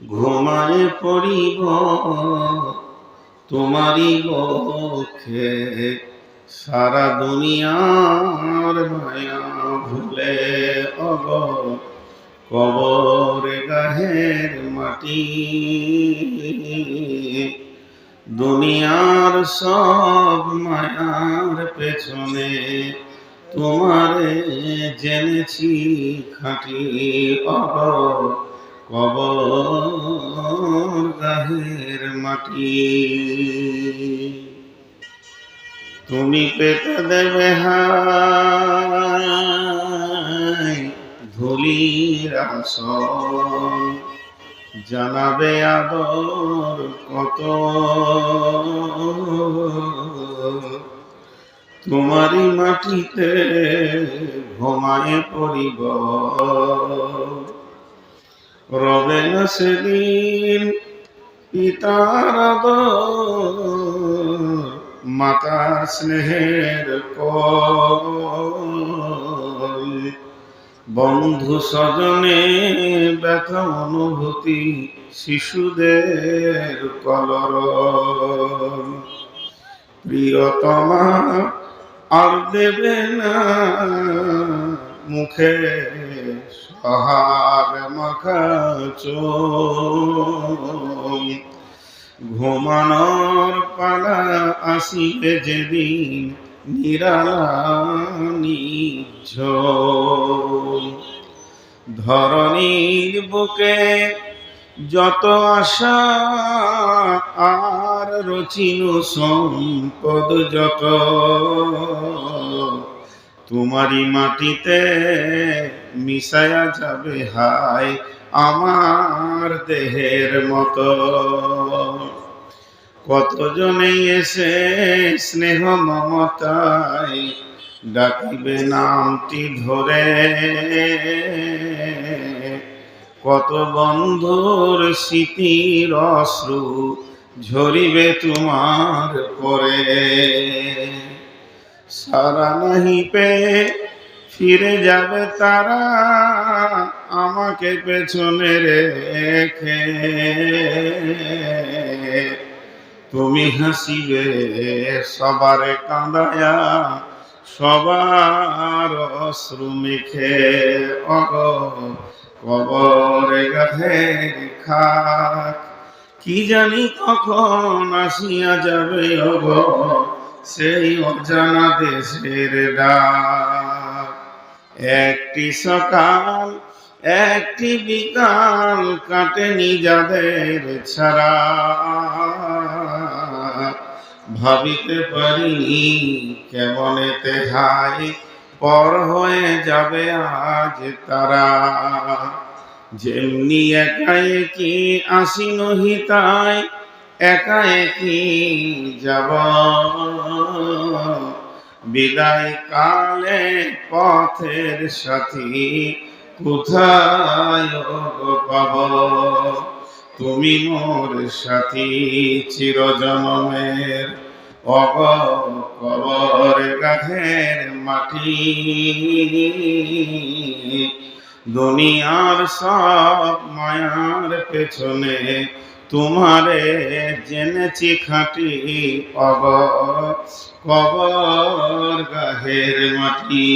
ঘুমায় পড়িব, তোমারই বক্ষে সারা দুনিয়ার মায়া ভুলে অগ কবরে গাহের মাটি, দুনিয়ার সব মায়ার পেছনে তোমারে জেনেছি খাঁটি গাহের মাটি। তুমি পেতে দেবে হাই ধুলির আসন জানাবে আদর কত তোমারই মাটিতে ঘুমায় পড়িব। রবে না সেদিন পিতার মাতার স্নেহের বন্ধু স্বজনে ব্যথা অনুভূতি শিশুদের কলর প্রিয়তমা আর দেবে না মুখে সহাগ মাখা ঘুমানোর পালা আসিবে যেদিন নিরানিঝ ধরণীর বুকে যত আশা আর রচিন সম্পদ যত, তোমারই মাটিতে মিশায়া যাবে হায় আমার দেহের মতো। কতজনে এসে স্নেহ মমতায় ডাকিবে নামটি ধরে কত বন্ধুর স্মৃতির অশ্রু ঝরিবে তোমার পরে। সারা নাহি পে ফিরে যাবে তারা আমাকে পেছনে রেখে। তুমি হাসিবে, সবার কাঁদায়া সবার অশ্রু মেখে। অগ কবরে গাধে খাক কি জানি কখন আসিয়া যাবে অগ সেই অজানা দেশের ডাক। একটি সকাল, একটি বিকাল কাটেনি যাদের ছাড়া। ভাবিতে পারি কেমনেতে হাই পর হয়ে যাবে আজ তারা। যেমনি একাই কি আসি নহি তাই একা একই যাব? বিদায় কালে পথের সাথী কোথায় পাব? তুমি মোর সাথী চিরজনমের অগ কবর গাঘের মাটি। দুনিয়ার সব মায়ার পেছনে তোমারে জেনেছি খাটি অগ কবর গাহের মাটি।